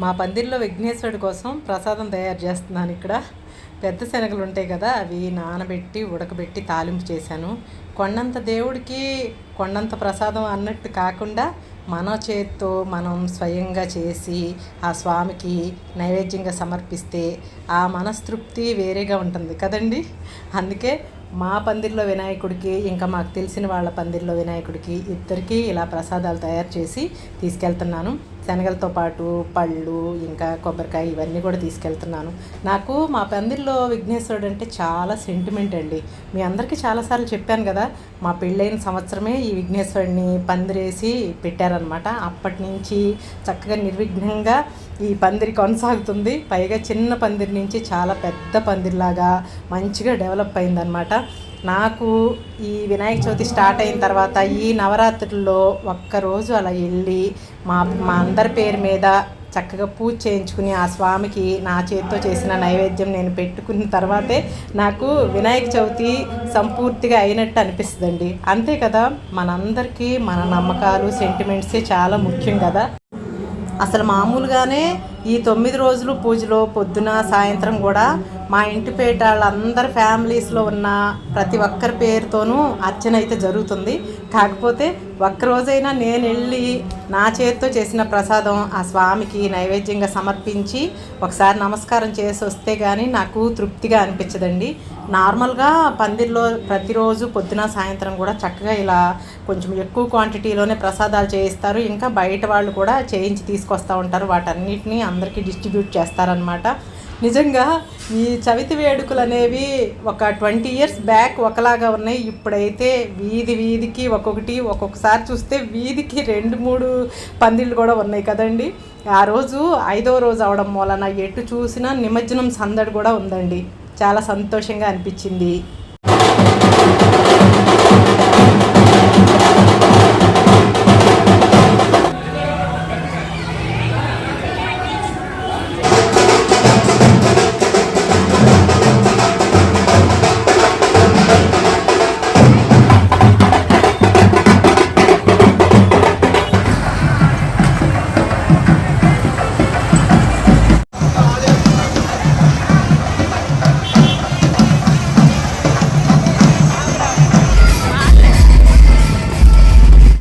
మా పందిరిలో విఘ్నేశ్వరుడి కోసం ప్రసాదం తయారు చేస్తున్నాను ఇక్కడ. పెద్ద శనగలు ఉంటాయి కదా అవి నానబెట్టి ఉడకబెట్టి తాలింపు చేశాను. కొండంత దేవుడికి కొండంత ప్రసాదం అన్నట్టు కాకుండా మన చేత్తో మనం స్వయంగా చేసి ఆ స్వామికి నైవేద్యంగా సమర్పిస్తే ఆ మనస్తృప్తి వేరేగా ఉంటుంది కదండి? అందుకే మా పందిర్లో వినాయకుడికి ఇంకా మాకు తెలిసిన వాళ్ళ పందిర్లో వినాయకుడికి ఇద్దరికీ ఇలా ప్రసాదాలు తయారు చేసి తీసుకెళ్తున్నాను. శనగలతో పాటు పళ్ళు ఇంకా కొబ్బరికాయ ఇవన్నీ కూడా తీసుకెళ్తున్నాను. నాకు మా పందిర్లో విఘ్నేశ్వరుడు అంటే చాలా సెంటిమెంట్ అండి. మీ అందరికీ చాలాసార్లు చెప్పాను కదా మా పెళ్ళైన సంవత్సరమే ఈ విఘ్నేశ్వరుడిని పందిరేసి పెట్టారనమాట అప్పటి నుంచి చక్కగా నిర్విఘ్నంగా ఈ పందిరి కొనసాగుతుంది. పైగా చిన్న పందిరి నుంచి చాలా పెద్ద పందిరిలాగా మంచిగా డెవలప్ అయిందనమాట నాకు ఈ వినాయక చవితి స్టార్ట్ అయిన తర్వాత ఈ నవరాత్రుల్లో ఒక్కరోజు అలా వెళ్ళి మా మా అందరి పేరు మీద చక్కగా పూజ చేయించుకుని ఆ స్వామికి నా చేతితో చేసిన నైవేద్యం నేను పెట్టుకున్న తర్వాతే నాకు వినాయక చవితి సంపూర్తిగా అయినట్టు అనిపిస్తుందండి. అంతే కదా మనందరికీ మన నమ్మకాలు సెంటిమెంట్సే చాలా ముఖ్యం కదా. అసలు మామూలుగానే ఈ తొమ్మిది రోజులు పూజలో పొద్దున సాయంత్రం కూడా మా ఇంటి పేట వాళ్ళందరి ఫ్యామిలీస్లో ఉన్న ప్రతి ఒక్కరి పేరుతోనూ అర్చన అయితే జరుగుతుంది. కాకపోతే ఒక్కరోజైనా నేను వెళ్ళి నా చేతితో చేసిన ప్రసాదం ఆ స్వామికి నైవేద్యంగా సమర్పించి ఒకసారి నమస్కారం చేసి వస్తే కానీ నాకు తృప్తిగా అనిపించదండి. నార్మల్గా పందిర్లో ప్రతిరోజు పొద్దున సాయంత్రం కూడా చక్కగా ఇలా కొంచెం ఎక్కువ క్వాంటిటీలోనే ప్రసాదాలు చేయిస్తారు. ఇంకా బయట వాళ్ళు కూడా చేయించి తీసుకొస్తూ ఉంటారు. వాటన్నిటిని అందరికీ డిస్ట్రిబ్యూట్ చేస్తారనమాట నిజంగా ఈ చవితి వేడుకలు అనేవి ఒక ట్వంటీ ఇయర్స్ బ్యాక్ ఒకలాగా ఉన్నాయి. ఇప్పుడైతే వీధి వీధికి ఒక్కొక్కటి ఒక్కొక్కసారి చూస్తే వీధికి రెండు మూడు పందిళ్ళు కూడా ఉన్నాయి కదండి. ఆ రోజు ఐదో రోజు అవడం వలన ఎటు చూసినా నిమజ్జనం సందడి కూడా ఉందండి. చాలా సంతోషంగా అనిపించింది.